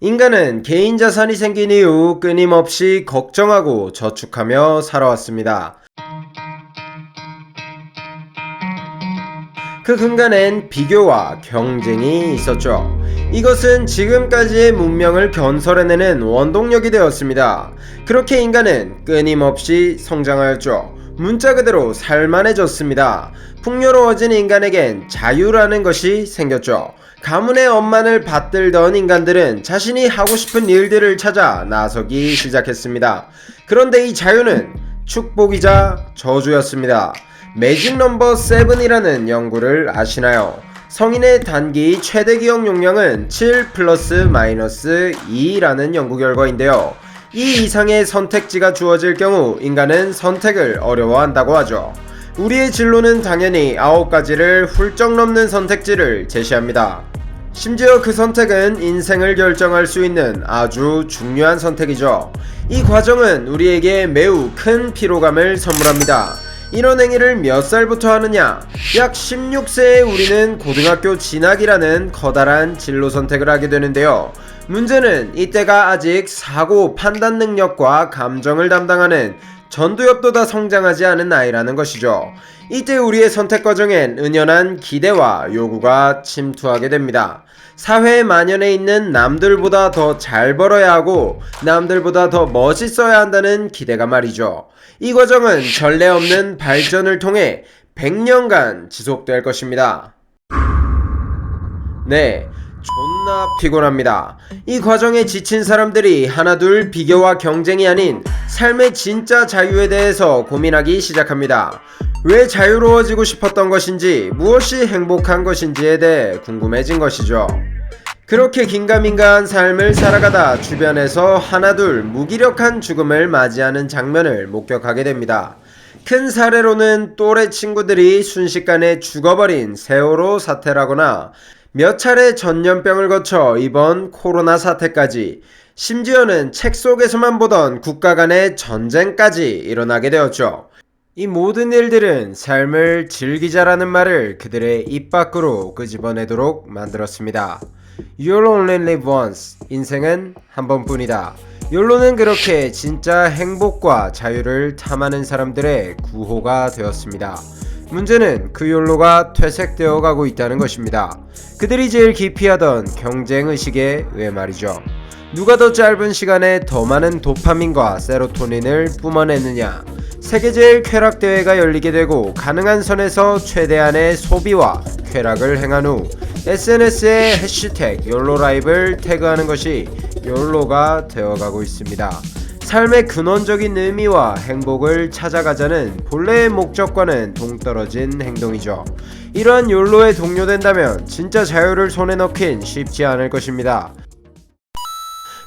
인간은 개인 자산이 생긴 이후 끊임없이 걱정하고 저축하며 살아왔습니다. 그 근간엔 비교와 경쟁이 있었죠. 이것은 지금까지의 문명을 건설해내는 원동력이 되었습니다. 그렇게 인간은 끊임없이 성장하였죠. 문자 그대로 살만해졌습니다. 풍요로워진 인간에겐 자유라는 것이 생겼죠. 가문의 엄만을 받들던 인간들은 자신이 하고 싶은 일들을 찾아 나서기 시작했습니다. 그런데 이 자유는 축복이자 저주였습니다. 매직 넘버 7이라는 연구를 아시나요? 성인의 단기 최대 기억 용량은 7 플러스 마이너스 2라는 연구 결과인데요. 이 이상의 선택지가 주어질 경우 인간은 선택을 어려워한다고 하죠. 우리의 진로는 당연히 9가지를 훌쩍 넘는 선택지를 제시합니다. 심지어 그 선택은 인생을 결정할 수 있는 아주 중요한 선택이죠. 이 과정은 우리에게 매우 큰 피로감을 선물합니다. 이런 행위를 몇 살부터 하느냐? 약 16세에 우리는 고등학교 진학이라는 커다란 진로 선택을 하게 되는데요. 문제는 이때가 아직 사고 판단 능력과 감정을 담당하는 전두엽보다 성장하지 않은 나이라는 것이죠. 이때 우리의 선택 과정엔 은연한 기대와 요구가 침투하게 됩니다. 사회에 만연해 있는 남들보다 더 잘 벌어야 하고 남들보다 더 멋있어야 한다는 기대가 말이죠. 이 과정은 전례 없는 발전을 통해 100년간 지속될 것입니다. 네. 존나 피곤합니다. 이 과정에 지친 사람들이 하나둘 비교와 경쟁이 아닌 삶의 진짜 자유에 대해서 고민하기 시작합니다. 왜 자유로워지고 싶었던 것인지, 무엇이 행복한 것인지에 대해 궁금해진 것이죠. 그렇게 긴가민가한 삶을 살아가다 주변에서 하나둘 무기력한 죽음을 맞이하는 장면을 목격하게 됩니다. 큰 사례로는 또래 친구들이 순식간에 죽어버린 세월호 사태라거나 몇 차례 전염병을 거쳐 이번 코로나 사태까지 심지어는 책 속에서만 보던 국가 간의 전쟁까지 일어나게 되었죠. 이 모든 일들은 삶을 즐기자라는 말을 그들의 입 밖으로 끄집어내도록 만들었습니다. You'll only live once. 인생은 한 번뿐이다. 욜로는 그렇게 진짜 행복과 자유를 탐하는 사람들의 구호가 되었습니다. 문제는 그 욜로가 퇴색되어 가고 있다는 것입니다. 그들이 제일 기피하던 경쟁 의식에 왜 말이죠. 누가 더 짧은 시간에 더 많은 도파민과 세로토닌을 뿜어내느냐. 세계 제일 쾌락 대회가 열리게 되고 가능한 선에서 최대한의 소비와 쾌락을 행한 후 SNS에 해시태그 욜로라이브를 태그하는 것이 욜로가 되어가고 있습니다. 삶의 근원적인 의미와 행복을 찾아가자는 본래의 목적과는 동떨어진 행동이죠. 이러한 욜로에 동료된다면 진짜 자유를 손에 넣긴 쉽지 않을 것입니다.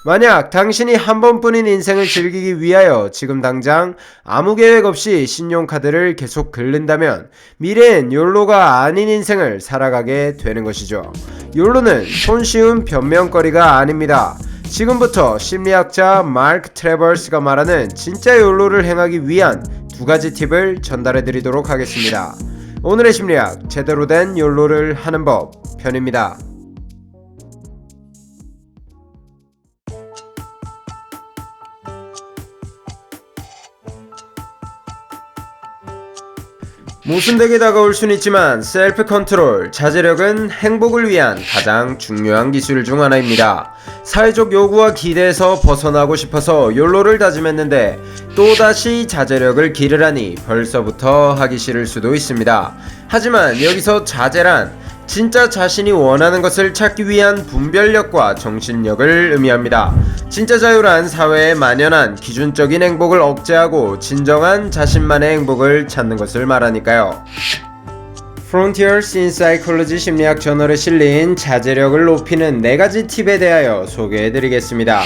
만약 당신이 한 번뿐인 인생을 즐기기 위하여 지금 당장 아무 계획 없이 신용카드를 계속 긁는다면 미래엔 욜로가 아닌 인생을 살아가게 되는 것이죠. 욜로는 손쉬운 변명거리가 아닙니다. 지금부터 심리학자 마크 트레버스가 말하는 진짜 욜로를 행하기 위한 두 가지 팁을 전달해 드리도록 하겠습니다. 오늘의 심리학 제대로 된 욜로를 하는 법 편입니다. 모순되게 다가올 순 있지만 셀프 컨트롤, 자제력은 행복을 위한 가장 중요한 기술 중 하나입니다. 사회적 요구와 기대에서 벗어나고 싶어서 욜로를 다짐했는데 또다시 자제력을 기르라니 벌써부터 하기 싫을 수도 있습니다. 하지만 여기서 자제란 진짜 자신이 원하는 것을 찾기 위한 분별력과 정신력을 의미합니다. 진짜 자유란 사회에 만연한 기준적인 행복을 억제하고 진정한 자신만의 행복을 찾는 것을 말하니까요. Frontiers in Psychology 심리학 저널에 실린 자제력을 높이는 4가지 팁에 대하여 소개해 드리겠습니다.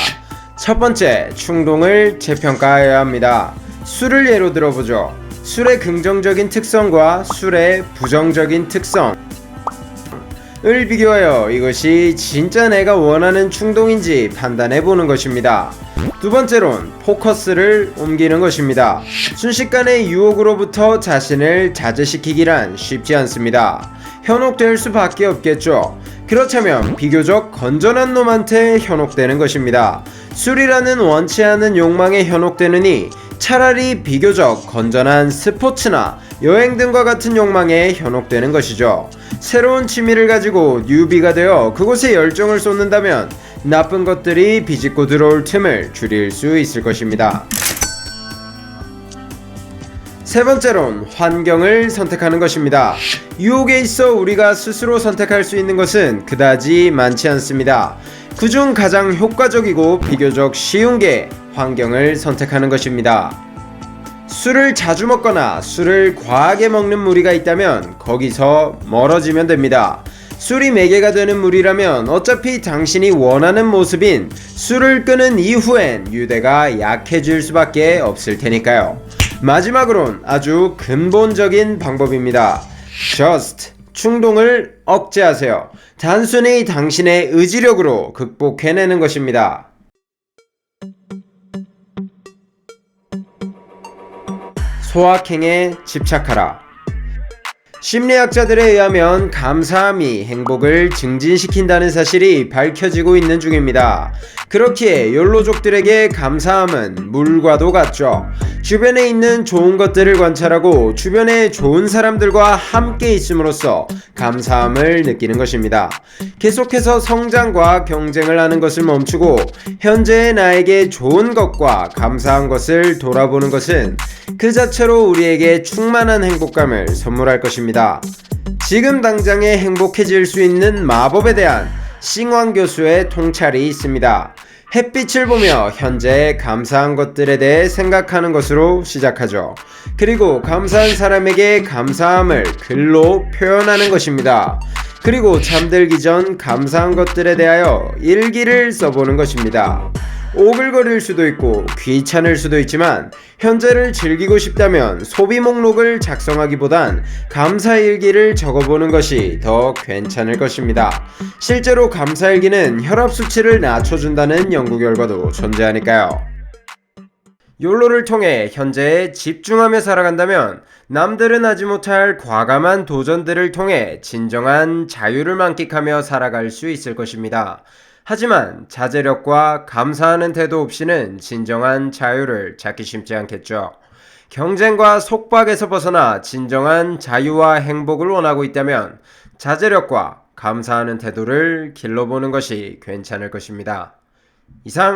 첫 번째, 충동을 재평가해야 합니다. 술을 예로 들어보죠. 술의 긍정적인 특성과 술의 부정적인 특성. 을 비교하여 이것이 진짜 내가 원하는 충동인지 판단해 보는 것입니다. 두 번째론 포커스를 옮기는 것입니다. 순식간에 유혹으로부터 자신을 자제시키기란 쉽지 않습니다. 현혹될 수밖에 없겠죠. 그렇다면 비교적 건전한 놈한테 현혹되는 것입니다. 술이라는 원치 않은 욕망에 현혹되느니 차라리 비교적 건전한 스포츠나 여행 등과 같은 욕망에 현혹되는 것이죠. 새로운 취미를 가지고 뉴비가 되어 그곳에 열정을 쏟는다면 나쁜 것들이 비집고 들어올 틈을 줄일 수 있을 것입니다. 세 번째론 환경을 선택하는 것입니다. 유혹에 있어 우리가 스스로 선택할 수 있는 것은 그다지 많지 않습니다. 그중 가장 효과적이고 비교적 쉬운 게 환경을 선택하는 것입니다. 술을 자주 먹거나 술을 과하게 먹는 무리가 있다면 거기서 멀어지면 됩니다. 술이 매개가 되는 무리라면 어차피 당신이 원하는 모습인 술을 끄는 이후엔 유대가 약해질 수밖에 없을 테니까요. 마지막으론 아주 근본적인 방법입니다. Just 충동을 억제하세요. 단순히 당신의 의지력으로 극복해내는 것입니다. 소확행에 집착하라. 심리학자들에 의하면 감사함이 행복을 증진시킨다는 사실이 밝혀지고 있는 중입니다. 그렇기에 욜로족들에게 감사함은 물과도 같죠. 주변에 있는 좋은 것들을 관찰하고 주변에 좋은 사람들과 함께 있음으로써 감사함을 느끼는 것입니다. 계속해서 성장과 경쟁을 하는 것을 멈추고 현재의 나에게 좋은 것과 감사한 것을 돌아보는 것은 그 자체로 우리에게 충만한 행복감을 선물할 것입 니다. 지금 당장에 행복해질 수 있는 마법에 대한 싱왕 교수의 통찰이 있습니다. 햇빛을 보며 현재 감사한 것들에 대해 생각하는 것으로 시작하죠. 그리고 감사한 사람에게 감사함을 글로 표현하는 것입니다. 그리고 잠들기 전 감사한 것들에 대하여 일기를 써보는 것입니다. 오글거릴 수도 있고 귀찮을 수도 있지만 현재를 즐기고 싶다면 소비 목록을 작성하기보단 감사일기를 적어보는 것이 더 괜찮을 것입니다. 실제로 감사일기는 혈압 수치를 낮춰준다는 연구 결과도 존재하니까요. 욜로를 통해 현재에 집중하며 살아간다면 남들은 하지 못할 과감한 도전들을 통해 진정한 자유를 만끽하며 살아갈 수 있을 것입니다. 하지만 자제력과 감사하는 태도 없이는 진정한 자유를 찾기 쉽지 않겠죠. 경쟁과 속박에서 벗어나 진정한 자유와 행복을 원하고 있다면 자제력과 감사하는 태도를 길러보는 것이 괜찮을 것입니다. 이상